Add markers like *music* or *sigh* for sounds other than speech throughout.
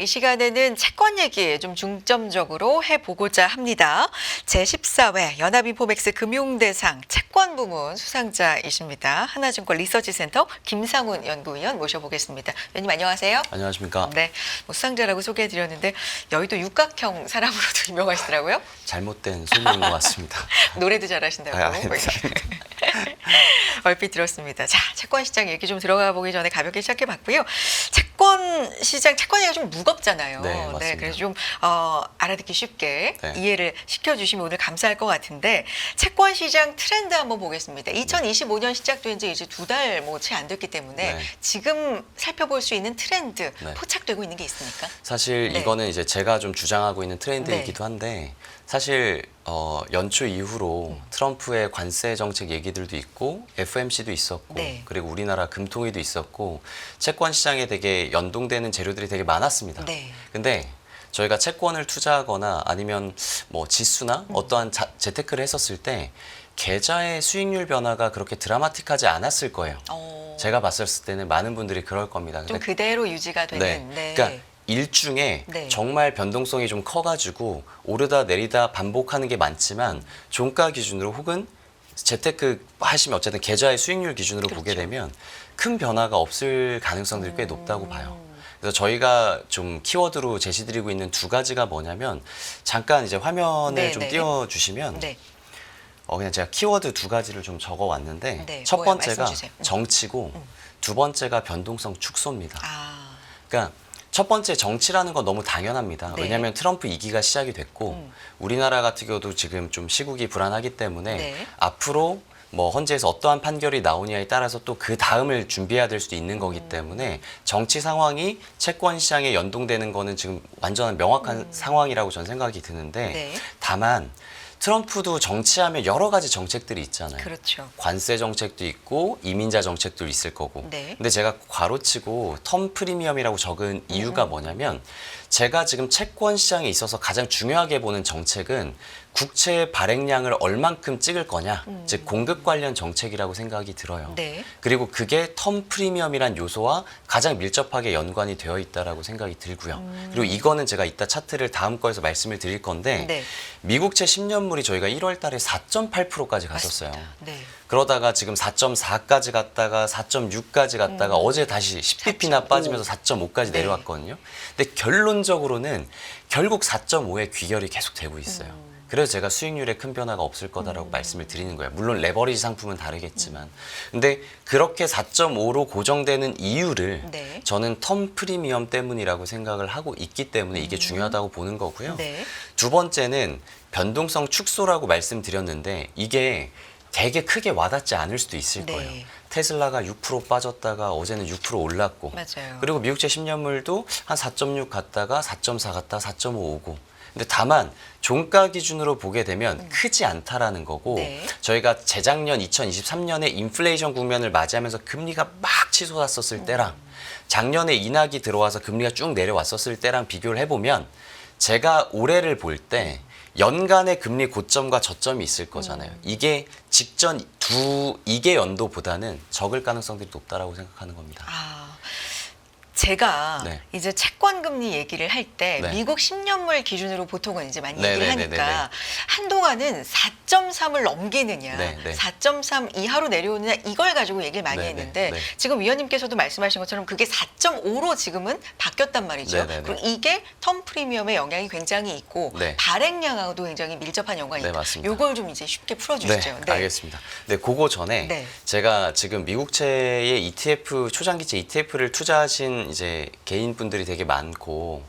이 시간에는 채권 얘기 좀 중점적으로 해보고자 합니다. 제14회 연합인포맥스 금융대상 채권 부문 수상자이십니다. 하나증권 리서치센터 김상훈 연구위원 모셔보겠습니다. 위원님 안녕하세요. 안녕하십니까. 네, 뭐 수상자라고 소개해드렸는데 여의도 육각형 사람으로도 *laughs* 유명하시더라고요. 잘못된 소문인 것 같습니다. *laughs* 노래도 잘하신다고. 아, 아닙니다, *laughs* 얼핏 들었습니다. 자, 채권 시장 얘기 좀 들어가 보기 전에 가볍게 시작해 봤고요. 채권 시장, 채권 얘기가 좀 무겁잖아요. 네, 맞습니다. 그래서 좀 어, 알아듣기 쉽게 네. 이해를 시켜주시면 오늘 감사할 것 같은데 채권 시장 트렌드 한번 보겠습니다. 2025년 시작된 지 이제 두 달 뭐 채 안 됐기 때문에 네. 지금 살펴볼 수 있는 트렌드 네. 포착되고 있는 게 있습니까? 사실 네. 이거는 이제 제가 좀 주장하고 있는 트렌드이기도 한데 사실 어, 연초 이후로 음. 트럼프의 관세 정책 얘기들도 있고 FMC도 있었고 네. 그리고 우리나라 금통위도 있었고 채권 시장에 되게 연동되는 재료들이 되게 많았습니다. 네. 근데 저희가 채권을 투자하거나 아니면 뭐 지수나 음. 어떠한 자, 재테크를 했었을 때 계좌의 수익률 변화가 그렇게 드라마틱하지 않았을 거예요. 어, 제가 봤을 때는 많은 분들이 그럴 겁니다. 좀 근데 그대로 유지가 되는. 네. 그러니까 일중에 네. 정말 변동성이 좀 커가지고 오르다 내리다 반복하는 게 많지만 종가 기준으로 혹은 재테크 하시면 어쨌든 계좌의 수익률 기준으로 보게 그렇죠. 되면 큰 변화가 없을 가능성들이 꽤 높다고 봐요. 음. 그래서 저희가 좀 키워드로 제시드리고 있는 두 가지가 뭐냐면 잠깐 이제 화면을 네, 좀 네. 띄워주시면 네. 어 그냥 제가 키워드 두 가지를 좀 적어 왔는데 네, 첫? 번째가 말씀 주세요. 음. 정치고 두 번째가 변동성 축소입니다. 아, 그러니까 첫 번째 정치라는 건 너무 당연합니다. 네. 왜냐하면 트럼프 2기가 시작이 됐고 음. 우리나라 같은 경우도 지금 좀 시국이 불안하기 때문에 네. 앞으로 뭐 헌재에서 어떠한 판결이 나오냐에 따라서 또 그 다음을 준비해야 될 수도 있는 거기 음. 때문에 정치 상황이 채권 시장에 연동되는 거는 지금 완전한 명확한 상황이라고 저는 생각이 드는데 음. 네. 다만 트럼프도 정치하면 여러 가지 정책들이 있잖아요. 그렇죠. 관세 정책도 있고 이민자 정책도 있을 거고. 네. 근데 제가 괄호치고 텀 프리미엄이라고 적은 이유가 뭐냐면 제가 지금 채권 시장에 있어서 가장 중요하게 보는 정책은 국채 발행량을 얼만큼 찍을 거냐, 즉 공급 관련 정책이라고 생각이 들어요. 네. 그리고 그게 텀 프리미엄이란 요소와 가장 밀접하게 연관이 되어 있다라고 생각이 들고요. 그리고 이거는 제가 이따 차트를 다음 거에서 말씀을 드릴 건데 네. 미국채 10년물이 저희가 1월 달에 4.8%까지 갔었어요. 네. 그러다가 지금 4.4까지 갔다가 4.6까지 갔다가 어제 다시 10bp나 4.5. 빠지면서 4.5까지 네. 내려왔거든요. 근데 결론적으로는 결국 4.5의 귀결이 계속 되고 있어요. 음. 그래서 제가 수익률에 큰 변화가 없을 거다라고 말씀을 드리는 거예요. 물론 레버리지 상품은 다르겠지만. 근데 그렇게 4.5로 고정되는 이유를 네. 저는 텀 프리미엄 때문이라고 생각을 하고 있기 때문에 이게 중요하다고 보는 거고요. 음. 네. 두 번째는 변동성 축소라고 말씀드렸는데 이게 되게 크게 와닿지 않을 수도 있을 네. 거예요. 테슬라가 6% 빠졌다가 어제는 6% 올랐고 맞아요. 그리고 미국채 10년물도 한 4.6 갔다가 4.4 갔다가 4.5 오고 근데 다만 종가 기준으로 보게 되면 크지 않다라는 거고 음. 네. 저희가 재작년 2023년에 인플레이션 국면을 맞이하면서 금리가 막 치솟았었을 때랑 작년에 인하기 들어와서 금리가 쭉 내려왔었을 때랑 비교를 해보면 제가 올해를 볼때 연간의 금리 고점과 저점이 있을 거잖아요. 이게 직전 두 이게 연도보다는 적을 가능성들이 높다라고 생각하는 겁니다. 아, 제가 네. 이제 채권 금리 얘기를 할 때 네. 미국 10년물 기준으로 보통은 이제 많이 네, 얘기를 네, 네, 하니까 네, 네. 한동안은 4.3을 넘기느냐, 네, 네. 4.3 이하로 내려오느냐 이걸 가지고 얘기를 많이 네, 네, 했는데 네. 지금 위원님께서도 말씀하신 것처럼 그게 4.5로 지금은 바뀌었단 말이죠. 네, 네, 네. 그리고 이게 텀 프리미엄의 영향이 굉장히 있고 네. 발행량하고도 굉장히 밀접한 연관이 네, 있다. 맞습니다. 이걸 좀 이제 쉽게 풀어주시죠. 네, 알겠습니다. 네, 그거 전에 네. 제가 지금 미국채의 ETF 초장기채 ETF를 투자하신 이제 개인 분들이 되게 많고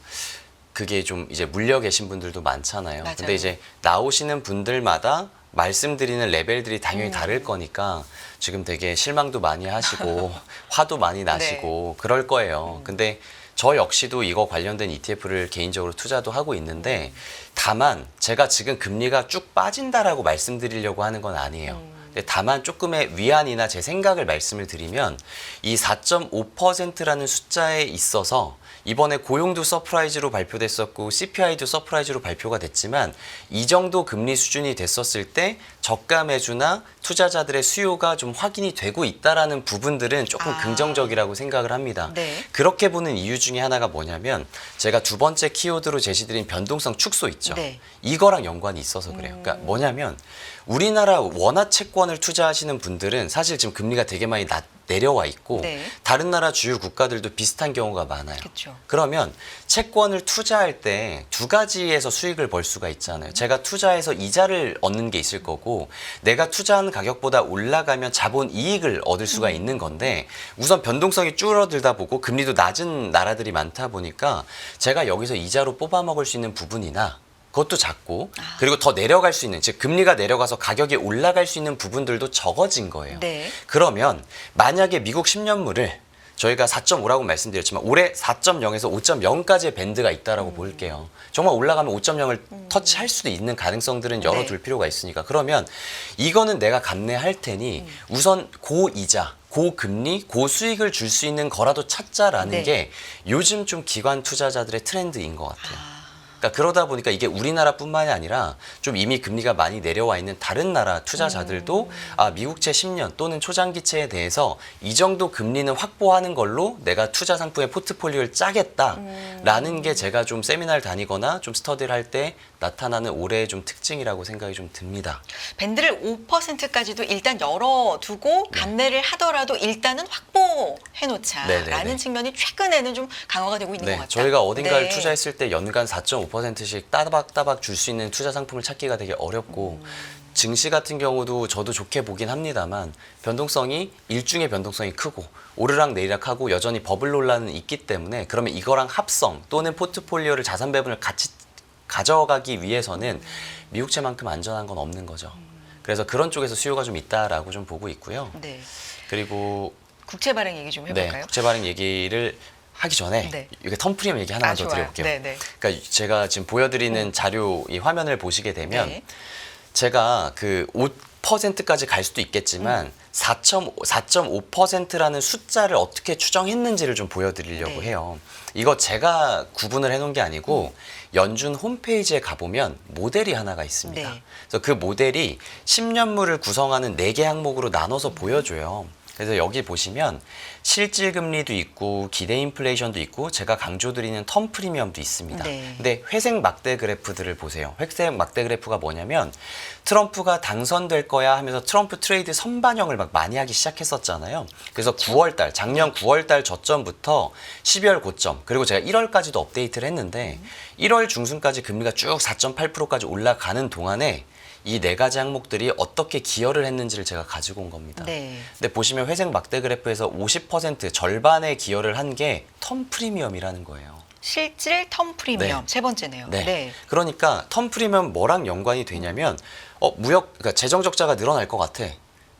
그게 좀 이제 물려 계신 분들도 많잖아요. 맞아요. 근데 이제 나오시는 분들마다 말씀드리는 레벨들이 당연히 음. 다를 거니까 지금 되게 실망도 많이 하시고 *laughs* 화도 많이 나시고 네. 그럴 음. 거예요. 근데 저 역시도 이거 관련된 ETF를 개인적으로 투자도 하고 있는데 다만 제가 지금 금리가 쭉 빠진다라고 말씀드리려고 하는 건 아니에요. 음. 근데 다만 조금의 위안이나 제 생각을 말씀을 드리면 이 4.5%라는 숫자에 있어서 이번에 고용도 서프라이즈로 발표됐었고 CPI도 서프라이즈로 발표가 됐지만 이 정도 금리 수준이 됐었을 때 저가 매주나 투자자들의 수요가 좀 확인이 되고 있다라는 부분들은 조금 아. 긍정적이라고 생각을 합니다. 네. 그렇게 보는 이유 중에 하나가 뭐냐면 제가 두 번째 키워드로 제시드린 변동성 축소 있죠. 네. 이거랑 연관이 있어서 그래요. 음. 그러니까 뭐냐면 우리나라 원화 채권을 투자하시는 분들은 사실 지금 금리가 되게 많이 낮, 내려와 있고 네. 다른 나라 주요 국가들도 비슷한 경우가 많아요. 그쵸. 그러면 채권을 투자할 때 두 가지에서 수익을 벌 수가 있잖아요. 제가 투자해서 이자를 얻는 게 있을 거고 내가 투자한 가격보다 올라가면 자본 이익을 얻을 수가 음. 있는 건데 우선 변동성이 줄어들다 보고 금리도 낮은 나라들이 많다 보니까 제가 여기서 이자로 뽑아 먹을 수 있는 부분이나 그것도 작고 아. 그리고 더 내려갈 수 있는 즉 금리가 내려가서 가격이 올라갈 수 있는 부분들도 적어진 거예요. 네. 그러면 만약에 미국 10년물을 저희가 4.5라고 말씀드렸지만 올해 4.0에서 5.0까지의 밴드가 있다라고 음. 볼게요. 정말 올라가면 5.0을 터치할 수도 있는 가능성들은 열어둘 네. 필요가 있으니까 그러면 이거는 내가 감내할 테니 음. 우선 고이자, 고금리, 고수익을 줄 수 있는 거라도 찾자라는 네. 게 요즘 좀 기관 투자자들의 트렌드인 것 같아요. 그러니까 그러다 보니까 이게 우리나라뿐만이 아니라 좀 이미 금리가 많이 내려와 있는 다른 나라 투자자들도 아 미국채 10년 또는 초장기채에 대해서 이 정도 금리는 확보하는 걸로 내가 투자 상품의 포트폴리오를 짜겠다라는 게 제가 좀 세미나를 다니거나 좀 스터디를 할 때 나타나는 올해의 좀 특징이라고 생각이 좀 듭니다. 밴드를 5%까지도 일단 열어두고 감내를 하더라도 일단은 확보해 놓자라는 네네네. 측면이 최근에는 좀 강화가 되고 있는 것 네, 같다. 저희가 어딘가를 네. 투자했을 때 연간 4.5%씩 따박따박 줄 수 있는 투자 상품을 찾기가 되게 어렵고 음. 증시 같은 경우도 저도 좋게 보긴 합니다만 변동성이 일중의 변동성이 크고 오르락 내리락하고 여전히 버블 논란은 있기 때문에 그러면 이거랑 합성 또는 포트폴리오를 자산 배분을 같이 가져가기 위해서는 미국채만큼 안전한 건 없는 거죠. 그래서 그런 쪽에서 수요가 좀 있다라고 좀 보고 있고요. 네. 그리고 국채 발행 얘기 좀 네, 해볼까요? 국채 발행 얘기를 하기 전에 네. 이게 텀 프리미엄 얘기 하나만 아, 더 좋아요. 드려볼게요. 네, 네. 그러니까 제가 지금 보여드리는 자료 이 화면을 보시게 되면 네. 제가 그 5%까지 갈 수도 있겠지만 음. 4.5, 4.5%라는 숫자를 어떻게 추정했는지를 좀 보여드리려고 네. 해요. 이거 제가 구분을 해놓은 게 아니고 연준 홈페이지에 가보면 모델이 하나가 있습니다. 네. 그래서 그 모델이 10년물을 구성하는 4개 항목으로 나눠서 보여줘요. 그래서 여기 보시면 실질 금리도 있고 기대 인플레이션도 있고 제가 강조드리는 텀 프리미엄도 있습니다. 네. 근데 회색 막대 그래프들을 보세요. 회색 막대 그래프가 뭐냐면 트럼프가 당선될 거야 하면서 트럼프 트레이드 선반영을 막 많이 하기 시작했었잖아요. 그래서 9월 달, 작년 9월 달 저점부터 12월 고점, 그리고 제가 1월까지도 업데이트를 했는데 1월 중순까지 금리가 쭉 4.8%까지 올라가는 동안에 이 네 가지 항목들이 어떻게 기여를 했는지를 제가 가지고 온 겁니다. 네. 근데 보시면 회색 막대 그래프에서 50% 절반의 기여를 한 게 텀 프리미엄이라는 거예요. 실질 텀 프리미엄 네. 세 번째네요. 네. 그러니까 텀 프리미엄 뭐랑 연관이 되냐면 어 무역 그러니까 재정 적자가 늘어날 것 같아.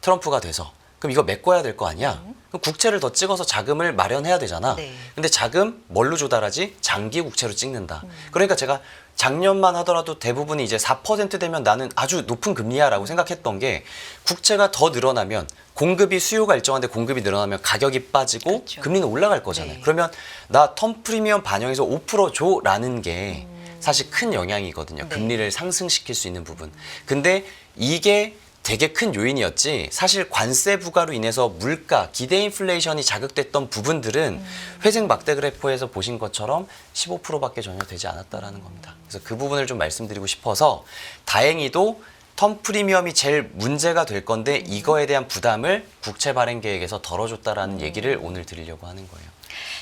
트럼프가 돼서. 그럼 이거 메꿔야 될 거 아니야? 그럼 국채를 더 찍어서 자금을 마련해야 되잖아. 네. 근데 자금 뭘로 조달하지? 장기 국채로 찍는다. 음. 그러니까 제가 작년만 하더라도 대부분이 이제 4% 되면 나는 아주 높은 금리야라고 생각했던 게 국채가 더 늘어나면 공급이 수요가 일정한데 공급이 늘어나면 가격이 빠지고 그렇죠. 금리는 올라갈 거잖아요. 네. 그러면 나 텀 프리미엄 반영해서 5% 줘라는 게 사실 큰 영향이거든요. 음. 네. 금리를 상승시킬 수 있는 부분. 근데 이게 되게 큰 요인이었지 사실 관세 부과로 인해서 물가 기대 인플레이션이 자극됐던 부분들은 음. 회색 막대 그래프에서 보신 것처럼 15%밖에 전혀 되지 않았다라는 겁니다. 그래서 그 부분을 좀 말씀드리고 싶어서 다행히도 텀 프리미엄이 제일 문제가 될 건데 이거에 대한 부담을 국채 발행 계획에서 덜어줬다라는 음. 얘기를 오늘 드리려고 하는 거예요.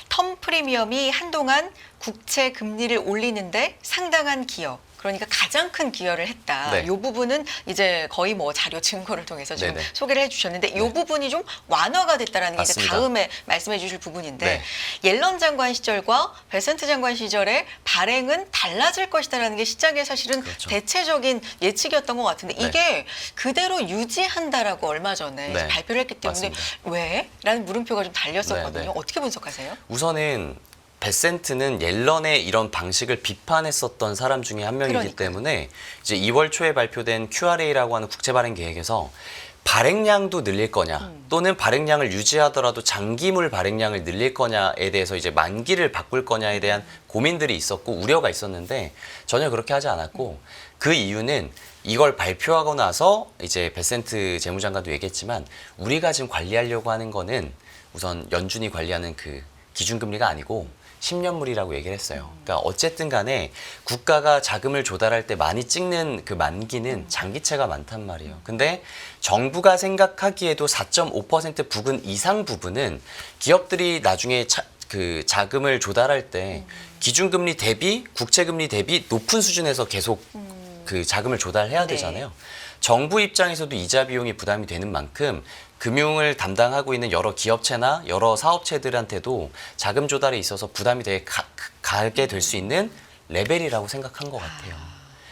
텀 프리미엄이 한동안 국채 금리를 올리는데 상당한 기여. 그러니까 가장 큰 기여를 했다. 네. 이 부분은 이제 거의 뭐 자료 증거를 통해서 지금 네네. 소개를 해주셨는데 이 네. 부분이 좀 완화가 됐다라는 게 이제 맞습니다. 다음에 말씀해 주실 부분인데 네. 옐런 장관 시절과 베센트 장관 시절의 발행은 달라질 것이다라는 게 시장의 사실은 그렇죠. 대체적인 예측이었던 것 같은데 네. 이게 그대로 유지한다라고 얼마 전에 네. 발표를 했기 때문에 맞습니다. 왜? 라는 물음표가 좀 달렸었거든요. 네, 네. 어떻게 분석하세요? 우선은 베센트는 옐런의 이런 방식을 비판했었던 사람 중에 한 명이기 그러니까요. 때문에 이제 2월 초에 발표된 QRA라고 하는 국채 발행 계획에서 발행량도 늘릴 거냐 음. 또는 발행량을 유지하더라도 장기물 발행량을 늘릴 거냐에 대해서 이제 만기를 바꿀 거냐에 대한 고민들이 있었고 우려가 있었는데 전혀 그렇게 하지 않았고 그 이유는 이걸 발표하고 나서 이제 베센트 재무장관도 얘기했지만 우리가 지금 관리하려고 하는 거는 우선 연준이 관리하는 그 기준금리가 아니고 10년물이라고 얘기를 했어요. 그러니까 어쨌든 간에 국가가 자금을 조달할 때 많이 찍는 그 만기는 장기채가 많단 말이에요. 근데 정부가 생각하기에도 4.5% 부근 이상 부분은 기업들이 나중에 차, 그 자금을 조달할 때 기준금리 대비 국채금리 대비 높은 수준에서 계속 그 자금을 조달해야 네. 되잖아요. 정부 입장에서도 이자 비용이 부담이 되는 만큼 금융을 담당하고 있는 여러 기업체나 여러 사업체들한테도 자금 조달에 있어서 부담이 되게 가, 가게 될 수 있는 레벨이라고 생각한 것 같아요.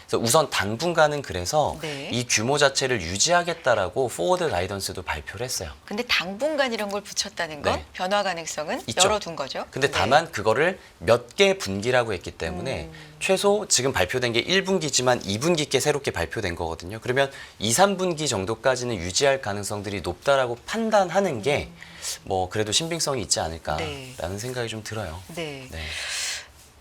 그래서 우선 당분간은 그래서 네. 이 규모 자체를 유지하겠다라고 포워드 가이던스도 발표를 했어요. 근데 당분간 이런 걸 붙였다는 건 네. 변화 가능성은 있죠. 열어둔 거죠. 근데 네. 다만 그거를 몇 개 분기라고 했기 때문에 음. 최소 지금 발표된 게 1분기지만 2분기께 새롭게 발표된 거거든요. 그러면 2, 3분기 정도까지는 유지할 가능성들이 높다라고 판단하는 게 뭐 그래도 신빙성이 있지 않을까라는 네. 생각이 좀 들어요. 네. 네.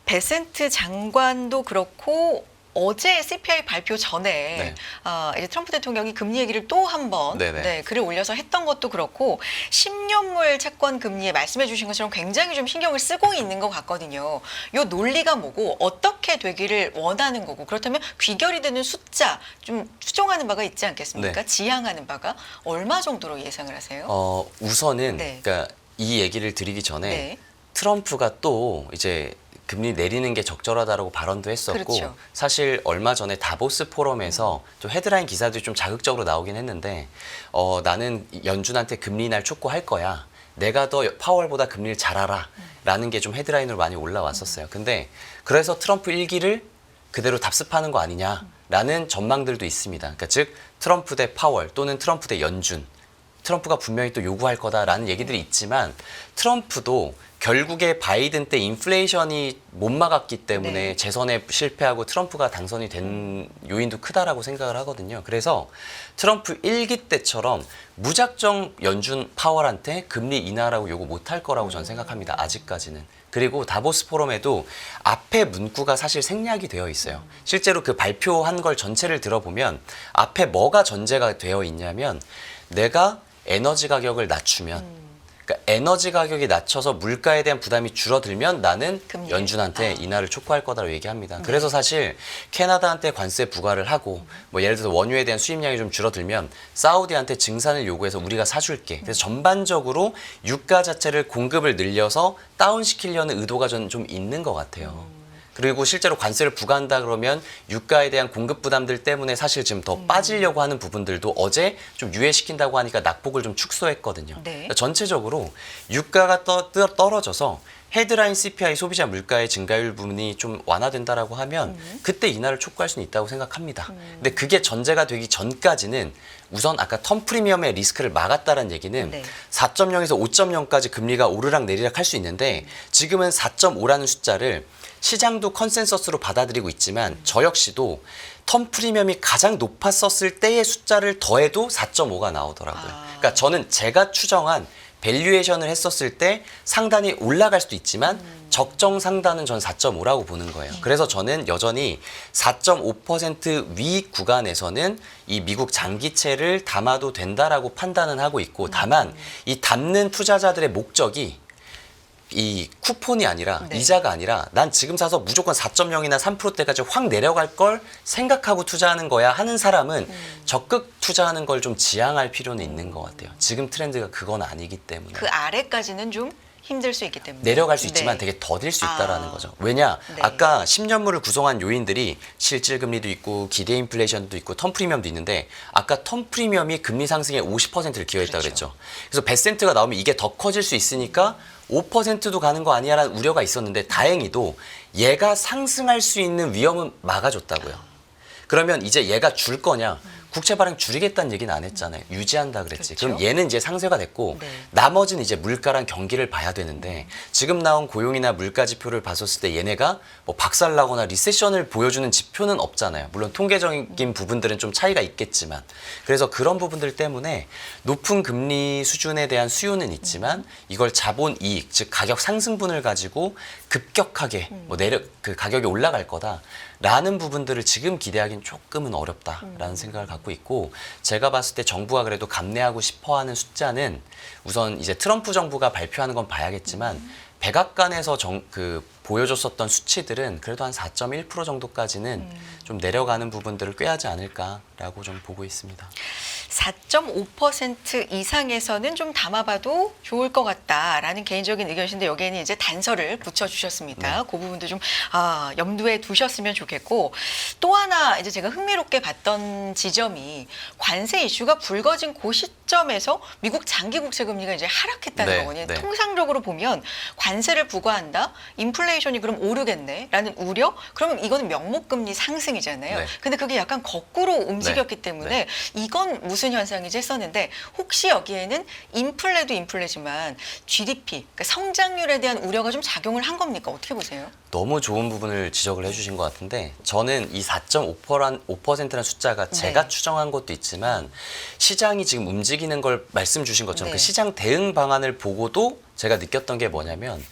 베센트 장관도 그렇고 어제 CPI 발표 전에 네. 아, 이제 트럼프 대통령이 금리 얘기를 또 한번 네네. 네, 글을 올려서 했던 것도 그렇고 10년물 채권 금리에 말씀해 주신 것처럼 굉장히 좀 신경을 쓰고 있는 것 같거든요. 요 논리가 뭐고 어떻게 되기를 원하는 거고 그렇다면 귀결이 되는 숫자 좀 추정하는 바가 있지 않겠습니까? 네. 지향하는 바가 얼마 정도로 예상을 하세요? 어, 우선은 네. 그러니까 이 얘기를 드리기 전에 네. 트럼프가 또 이제 금리 내리는 게 적절하다라고 발언도 했었고 그렇죠. 사실 얼마 전에 다보스 포럼에서 좀 헤드라인 기사들이 좀 자극적으로 나오긴 했는데 어, 나는 연준한테 금리 인하를 촉구할 거야. 내가 더 파월보다 금리를 잘 알아. 라는 게 좀 헤드라인으로 많이 올라왔었어요. 근데 그래서 트럼프 일기를 그대로 답습하는 거 아니냐라는 전망들도 있습니다. 그러니까 즉 트럼프 대 파월 또는 트럼프 대 연준 트럼프가 분명히 또 요구할 거다라는 얘기들이 있지만 트럼프도 결국에 바이든 때 인플레이션이 못 막았기 때문에 네. 재선에 실패하고 트럼프가 당선이 된 요인도 크다라고 생각을 하거든요. 그래서 트럼프 일기 때처럼 무작정 연준 파월한테 금리 인하라고 요구 못 할 거라고 저는 생각합니다. 아직까지는. 그리고 다보스 포럼에도 앞에 문구가 사실 생략이 되어 있어요. 실제로 그 발표한 걸 전체를 들어보면 앞에 뭐가 전제가 되어 있냐면 내가 에너지 가격을 낮추면 그러니까 에너지 가격이 낮춰서 물가에 대한 부담이 줄어들면 나는 금리를. 연준한테 아. 인하를 촉구할 거다라고 얘기합니다. 그래서 사실 캐나다한테 관세 부과를 하고 뭐 예를 들어서 원유에 대한 수입량이 좀 줄어들면 사우디한테 증산을 요구해서 우리가 사줄게. 그래서 전반적으로 유가 자체를 공급을 늘려서 다운시키려는 의도가 저는 좀 있는 것 같아요. 그리고 실제로 관세를 부과한다 그러면 유가에 대한 공급 부담들 때문에 사실 지금 더 빠지려고 하는 부분들도 어제 좀 유예시킨다고 하니까 낙폭을 좀 축소했거든요. 네. 그러니까 전체적으로 유가가 떠, 떠- 떨어져서 헤드라인 CPI 소비자 물가의 증가율 부분이 좀 완화된다라고 하면 그때 인하를 촉구할 수는 있다고 생각합니다. 근데 그게 전제가 되기 전까지는 우선 아까 텀 프리미엄의 리스크를 막았다는 얘기는 네. 4.0에서 5.0까지 금리가 오르락 내리락 할 수 있는데 지금은 4.5라는 숫자를 시장도 컨센서스로 받아들이고 있지만 저 역시도 텀 프리미엄이 가장 높았었을 때의 숫자를 더해도 4.5가 나오더라고요. 아. 그러니까 저는 제가 추정한 밸류에이션을 했었을 때 상단이 올라갈 수도 있지만 적정 상단은 전 4.5라고 보는 거예요. 그래서 저는 여전히 4.5%위 구간에서는 이 미국 장기채를 담아도 된다라고 판단은 하고 있고 다만 이 담는 투자자들의 목적이 이 쿠폰이 아니라 네. 이자가 아니라 난 지금 사서 무조건 4.0이나 3%대까지 확 내려갈 걸 생각하고 투자하는 거야 하는 사람은 음. 적극 투자하는 걸 좀 지양할 필요는 있는 것 같아요. 지금 트렌드가 그건 아니기 때문에. 그 아래까지는 좀 힘들 수 있기 때문에 내려갈 수 있지만 네. 되게 더딜 수 아. 있다라는 거죠. 왜냐? 네. 아까 10년물을 구성한 요인들이 실질 금리도 있고 기대 인플레이션도 있고 텀 프리미엄도 있는데 아까 텀 프리미엄이 금리 상승에 50%를 기여했다고 그렇죠. 그랬죠. 그래서 베센트가 나오면 이게 더 커질 수 있으니까 5%도 가는 거 아니야라는 우려가 있었는데 다행히도 얘가 상승할 수 있는 위험은 막아줬다고요. 그러면 이제 얘가 줄 거냐? 국채 발행 줄이겠다는 얘기는 안 했잖아요. 유지한다 그랬지. 그 그렇죠. 럼 얘는 이제 상쇄가 됐고 네. 나머지는 이제 물가랑 경기를 봐야 되는데 지금 나온 고용이나 물가 지표를 봤었을 때 얘네가 뭐 박살나거나 리세션을 보여주는 지표는 없잖아요. 물론 통계적인 부분들은 좀 차이가 있겠지만 그래서 그런 부분들 때문에 높은 금리 수준에 대한 수요는 있지만 이걸 자본 이익 즉 가격 상승분을 가지고 급격하게 뭐 내려 그 가격이 올라갈 거다라는 부분들을 지금 기대하기는 조금은 어렵다라는 생각을 갖고 있고 제가 봤을 때 정부가 그래도 감내하고 싶어하는 숫자는 우선 이제 트럼프 정부가 발표하는 건 봐야겠지만 백악관에서 정, 그 보여줬었던 수치들은 그래도 한 4.1% 정도까지는 좀 내려가는 부분들을 꾀하지 않을까라고 좀 보고 있습니다. 4.5% 이상에서는 좀 담아봐도 좋을 것 같다라는 개인적인 의견이신데 여기에는 이제 단서를 붙여주셨습니다. 그 부분도 좀 아, 염두에 두셨으면 좋겠고 또 하나 이제 제가 흥미롭게 봤던 지점이 관세 이슈가 불거진 그 시점에서 미국 장기 국채 금리가 이제 하락했다는 네, 거거든요. 네. 통상적으로 보면 관세를 부과한다, 인플레 이션이 그럼 오르겠네 라는 우려, 그러면 이거는 명목 금리 상승이잖아요. 네. 근데 그게 약간 거꾸로 움직였기 네, 때문에 네. 이건 무슨 현상이지 했었는데 혹시 여기에는 인플레도 인플레지만 GDP, 그러니까 성장률에 대한 우려가 좀 작용을 한 겁니까? 어떻게 보세요? 너무 좋은 부분을 지적을 해주신 것 같은데 저는 이 4.5%란 5%란 숫자가 제가 네. 추정한 것도 있지만 시장이 지금 움직이는 걸 말씀 주신 것처럼 네. 그 시장 대응 방안을 보고도 제가 느꼈던 게 뭐냐면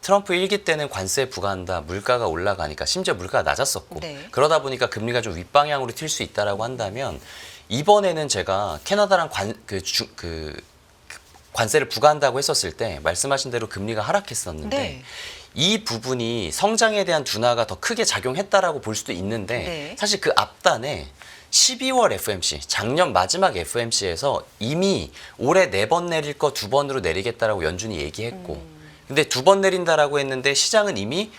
트럼프 일기 때는 관세 부과한다 물가가 올라가니까 심지어 물가가 낮았었고 네. 그러다 보니까 금리가 좀 윗방향으로 튈 수 있다라고 한다면 이번에는 제가 캐나다랑 관그 그 관세를 부과한다고 했었을 때 말씀하신 대로 금리가 하락했었는데 네. 이 부분이 성장에 대한 둔화가 더 크게 작용했다라고 볼 수도 있는데 네. 사실 그 앞단에 12월 FMC 작년 마지막 FMC에서 이미 올해 네 번 내릴 거 두 번으로 내리겠다라고 연준이 얘기했고 음. 근데 두 번 내린다라고 했는데 시장은 이미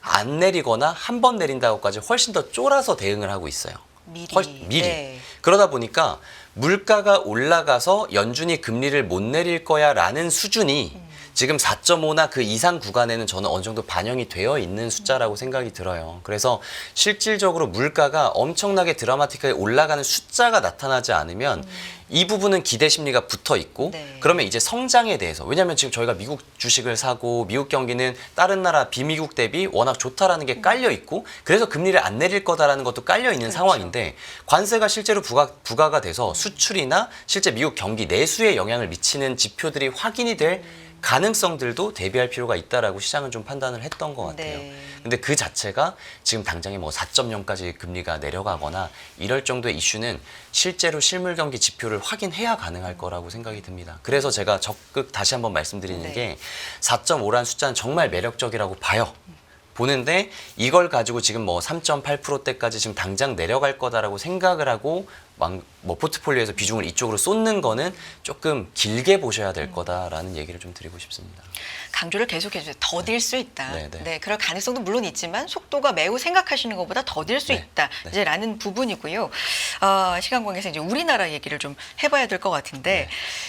안 내리거나 한 번 내린다고까지 훨씬 더 쫄아서 대응을 하고 있어요. 미리. 훨- 미리. 네. 그러다 보니까 물가가 올라가서 연준이 금리를 못 내릴 거야라는 수준이 음. 지금 4.5나 그 이상 구간에는 저는 어느 정도 반영이 되어 있는 숫자라고 생각이 들어요. 그래서 실질적으로 물가가 엄청나게 드라마틱하게 올라가는 숫자가 나타나지 않으면 이 부분은 기대 심리가 붙어 있고 음. 네. 그러면 이제 성장에 대해서 왜냐하면 지금 저희가 미국 주식을 사고 미국 경기는 다른 나라 비미국 대비 워낙 좋다라는 게 깔려 있고 그래서 금리를 안 내릴 거다라는 것도 깔려 있는 그렇죠. 상황인데 관세가 실제로 부과, 부과가 돼서 수출이나 실제 미국 경기 내수에 영향을 미치는 지표들이 확인이 될 가능성들도 대비할 필요가 있다라고 시장은 좀 판단을 했던 것 같아요. 네. 근데 그 자체가 지금 당장에 뭐 4.0까지 금리가 내려가거나 이럴 정도의 이슈는 실제로 실물 경기 지표를 확인해야 가능할 거라고 생각이 듭니다. 그래서 제가 적극 다시 한번 말씀드리는 네. 게 4.5란 숫자는 정말 매력적이라고 봐요. 보는데 이걸 가지고 지금 뭐 3.8%대까지 지금 당장 내려갈 거다라고 생각을 하고 막 뭐 포트폴리오에서 비중을 이쪽으로 쏟는 거는 조금 길게 보셔야 될 거다라는 얘기를 좀 드리고 싶습니다. 강조를 계속해 주세요. 더딜 수 있다. 네, 네. 그럴 가능성도 물론 있지만 속도가 매우 생각하시는 것보다 더딜 수 네, 있다. 네. 이제라는 부분이고요. 어, 시간 관계에서 이제 우리나라 얘기를 좀 해봐야 될 것 같은데 네.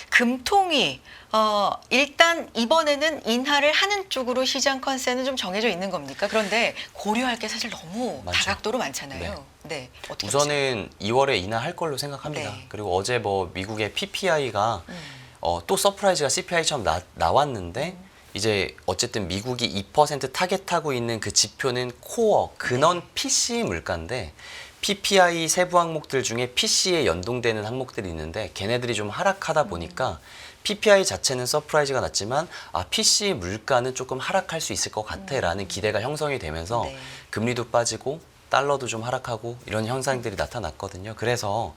금통이 어, 일단 이번에는 인하를 하는 쪽으로 시장 컨센은 좀 정해져 있는 겁니까? 그런데 고려할 게 사실 너무 많죠. 다각도로 많잖아요. 네. 어떻게 보세요? 우선은 2월에 인하할 걸로 생각 합니다. 네. 그리고 어제 뭐 미국의 PPI가 음. 어, 또 서프라이즈가 CPI처럼 나, 나왔는데 이제 어쨌든 미국이 2% 타겟하고 있는 그 지표는 코어 근원 네. PC 물가인데 PPI 세부 항목들 중에 PC에 연동되는 항목들이 있는데 걔네들이 좀 하락하다 보니까 PPI 자체는 서프라이즈가 났지만 아 PC 물가는 조금 하락할 수 있을 것 같아라는 기대가 형성이 되면서 네. 금리도 빠지고 달러도 좀 하락하고 이런 현상들이 나타났거든요. 그래서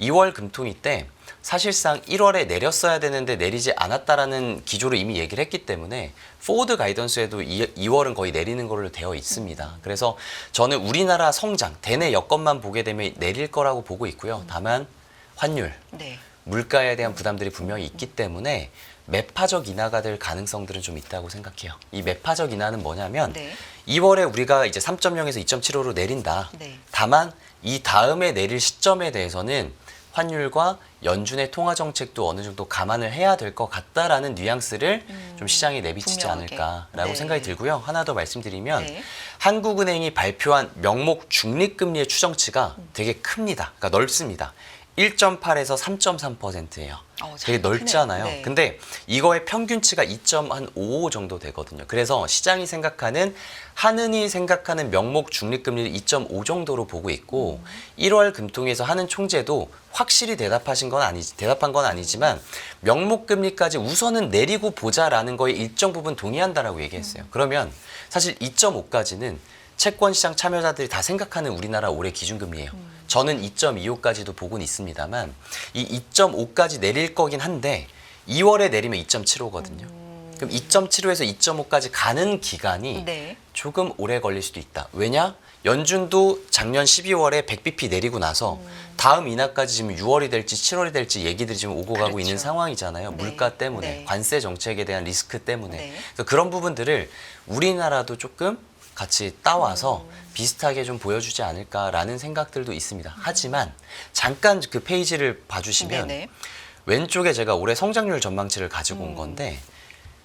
2월 금통위 때 사실상 1월에 내렸어야 되는데 내리지 않았다라는 기조로 이미 얘기를 했기 때문에 포워드 가이던스에도 2 월은 거의 내리는 걸로 되어 있습니다. 그래서 저는 우리나라 성장, 대내 여건만 보게 되면 내릴 거라고 보고 있고요. 다만 환율, 네. 물가에 대한 부담들이 분명히 있기 때문에 매파적 인하가 될 가능성들은 좀 있다고 생각해요. 이 매파적 인하는 뭐냐면 네. 2월에 우리가 이제 3.0에서 2.75로 내린다. 네. 다만 이 다음에 내릴 시점에 대해서는 환율과 연준의 통화 정책도 어느 정도 감안을 해야 될 것 같다라는 뉘앙스를 좀 시장에 내비치지 음, 분명하게. 않을까라고 네. 생각이 들고요. 하나 더 말씀드리면 네. 한국은행이 발표한 명목 중립금리의 추정치가 되게 큽니다. 그러니까 넓습니다. 1.8에서 3.3%예요. 어, 되게 넓잖아요. 네. 근데 이거의 평균치가 2.5 정도 되거든요. 그래서 시장이 생각하는 하느니 생각하는 명목 중립금리를 2.5 정도로 보고 있고 1월 금통에서 하는 총재도 확실히 대답하신 건 아니지 대답한 건 아니지만 명목 금리까지 우선은 내리고 보자라는 거에 일정 부분 동의한다라고 얘기했어요. 그러면 사실 2.5까지는 채권 시장 참여자들이 다 생각하는 우리나라 올해 기준금리예요. 저는 2.25까지도 보고는 있습니다만 이 2.5까지 내릴 거긴 한데 2월에 내리면 2.75거든요. 그럼 2.75에서 2.5까지 가는 기간이 네. 조금 오래 걸릴 수도 있다. 왜냐? 연준도 작년 12월에 100bp 내리고 나서 다음 인하까지 지금 6월이 될지 7월이 될지 얘기들이 지금 오고 가고 그렇죠. 있는 상황이잖아요. 네. 물가 때문에 네. 관세 정책에 대한 리스크 때문에 네. 그래서 그런 부분들을 우리나라도 조금 같이 따와서 음. 비슷하게 좀 보여주지 않을까라는 생각들도 있습니다. 하지만 잠깐 그 페이지를 봐주시면 네네. 왼쪽에 제가 올해 성장률 전망치를 가지고 음. 온 건데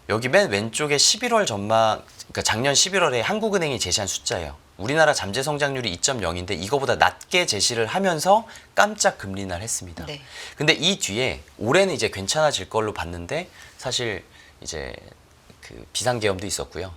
여기 맨 왼쪽에 11월 전망, 그러니까 작년 11월에 한국은행이 제시한 숫자예요. 우리나라 잠재 성장률이 2.0인데 이거보다 낮게 제시를 하면서 깜짝 금리 인하를 했습니다. 네. 근데 이 뒤에 올해는 이제 괜찮아질 걸로 봤는데 사실 이제 그 비상계엄도 있었고요.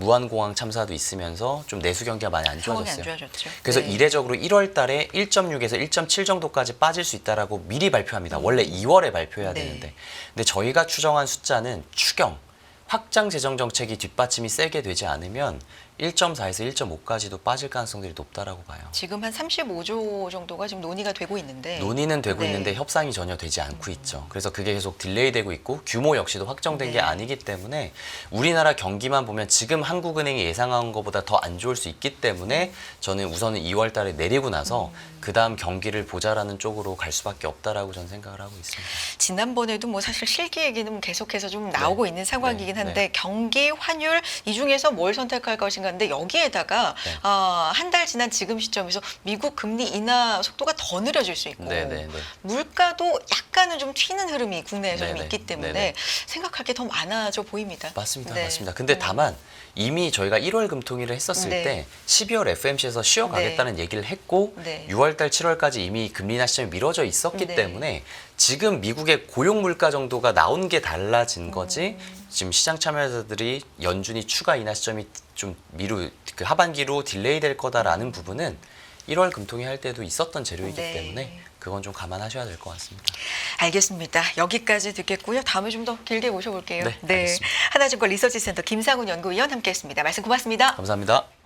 무한공항 참사도 있으면서 좀 내수 경기가 많이 안 상황이 안 좋아졌어요. 좋아졌죠. 그래서 네. 이례적으로 1월 달에 1.6에서 1.7 정도까지 빠질 수 있다라고 미리 발표합니다. 원래 2월에 발표해야 네. 되는데. 근데 저희가 추정한 숫자는 추경, 확장 재정 정책이 뒷받침이 세게 되지 않으면 1.4에서 1.5까지도 빠질 가능성들이 높다라고 봐요. 지금 한 35조 정도가 지금 논의가 되고 있는데 논의는 되고 네. 있는데 협상이 전혀 되지 않고 있죠. 그래서 그게 계속 딜레이되고 있고 규모 역시도 확정된 네. 게 아니기 때문에 우리나라 경기만 보면 지금 한국은행이 예상한 것보다 더 안 좋을 수 있기 때문에 저는 우선은 2월 달에 내리고 나서 음. 그다음 경기를 보자라는 쪽으로 갈 수밖에 없다라고 저는 생각을 하고 있습니다. 지난번에도 뭐 사실 실기 얘기는 계속해서 좀 나오고 있는 상황이긴 네. 한데 경기, 환율 이 중에서 뭘 선택할 것인가 근데 여기에다가 네. 아, 한달 지난 지금 시점에서 미국 금리 인하 속도가 더 느려질 수 있고 네, 네, 네. 물가도 약간은 좀 튀는 흐름이 국내에서 좀 네, 네. 있기 때문에 네, 네. 생각할 게 더 많아져 보입니다. 맞습니다. 네. 맞습니다. 근데 음. 다만 이미 저희가 1월 금통위를 했었을 네. 때 12월 FMC에서 쉬어가겠다는 얘기를 했고 네. 6월 달 7월까지 이미 금리 인하 시점이 미뤄져 있었기 네. 때문에 지금 미국의 고용 물가 정도가 나온 게 달라진 음. 거지 지금 시장 참여자들이 연준이 추가 인하 시점이 좀 미루 그 하반기로 딜레이 될 거다라는 부분은 1월 금통위 할 때도 있었던 재료이기 네. 때문에 그건 좀 감안하셔야 될 것 같습니다. 알겠습니다. 여기까지 듣겠고요. 다음에 좀 더 길게 모셔볼게요. 네, 알겠습니다. 하나증권 리서치센터 김상훈 연구위원 함께했습니다. 말씀 고맙습니다. 감사합니다.